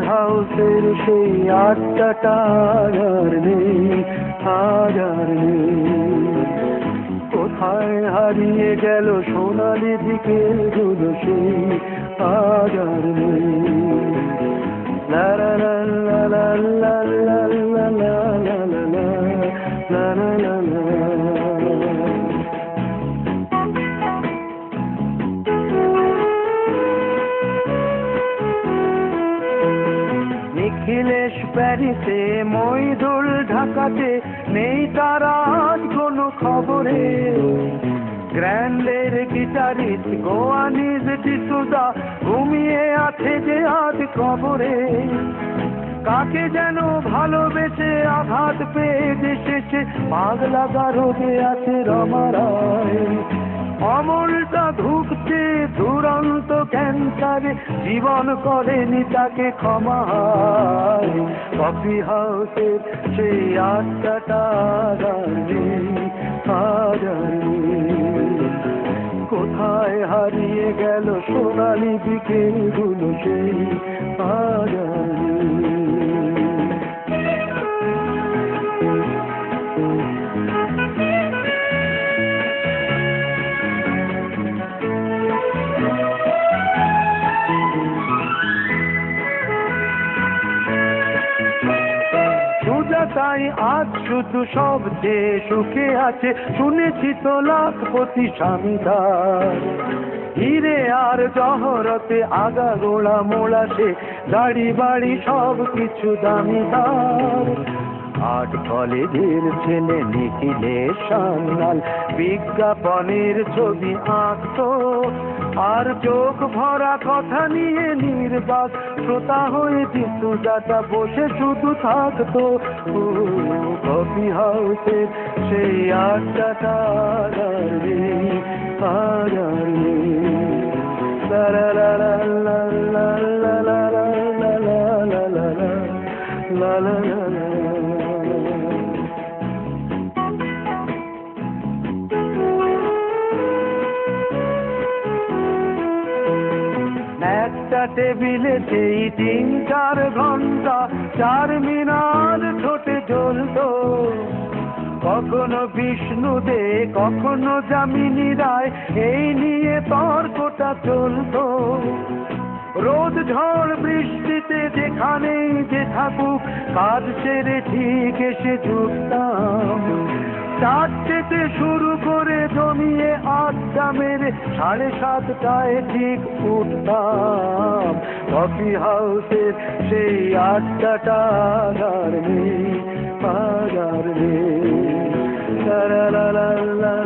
হাউসের সেই আটটা আর নেই আর নেই। কোথায় হারিয়ে গেল সোনালি দিকে গুলো সেই আর নেই। নিখিলেশ প্যারিসে মইদুল ঢাকাতে নেই তার আজ কোনো খবরে। গ্র্যান্ডের গিটারিস্ট গোয়ানিজ ডিসুদা ঘুমিয়ে আছে যে আজ কবরে। কাকে যেন ভালোবেসে আঘাত পেয়ে দেশেছে পাগলা গারদে আছে রমারায় অমলটা ধুকছে দুরন্ত ক্যান্সারে, জীবন করেনি তাকে ক্ষমা। কফি হাউসের সেই আটটা কোথায় হারিয়ে গেল সোনালি বিকেলগুলো সেই আজ শুধু সব যে সুখে আছে, শুনেছি তো লাখপতি স্বামীদার হিরে আর জহরতে আগা গোড়া মোড়াতে দাড়ি বাড়ি সব কিছু দামিদার আট কলেজের ছেলে নিখিলের সান্নাল বিজ্ঞাপনের ছবি আঁকতো। আর চোখ ভরা কথা নিয়ে নির্বাক। শ্রোতা হয়ে সুজাতা বসে শুধু থাকতো। কফি হাউসের সেই আটটা আর রে একটা টেবিলে সেই তিন চার ঘণ্টা, চার মিনার ঠোঁটে জ্বলতো। কখনো বিষ্ণু দে কখনো যামিনী রায়, এই নিয়ে তর্কটা চলতো। রোদ ঝড় বৃষ্টিতে যেখানেই যে থাকুক, কাজ সেরে ঠিক এসে ঝুঁকতাম থেকে শুরু করে জমিয়ে আড্ডা মেরে সাড়ে সাতটায় ঠিক উঠতাম। কফি হাউসের সেই আড্ডাটা আর নেই আর নেই। লা লা লা।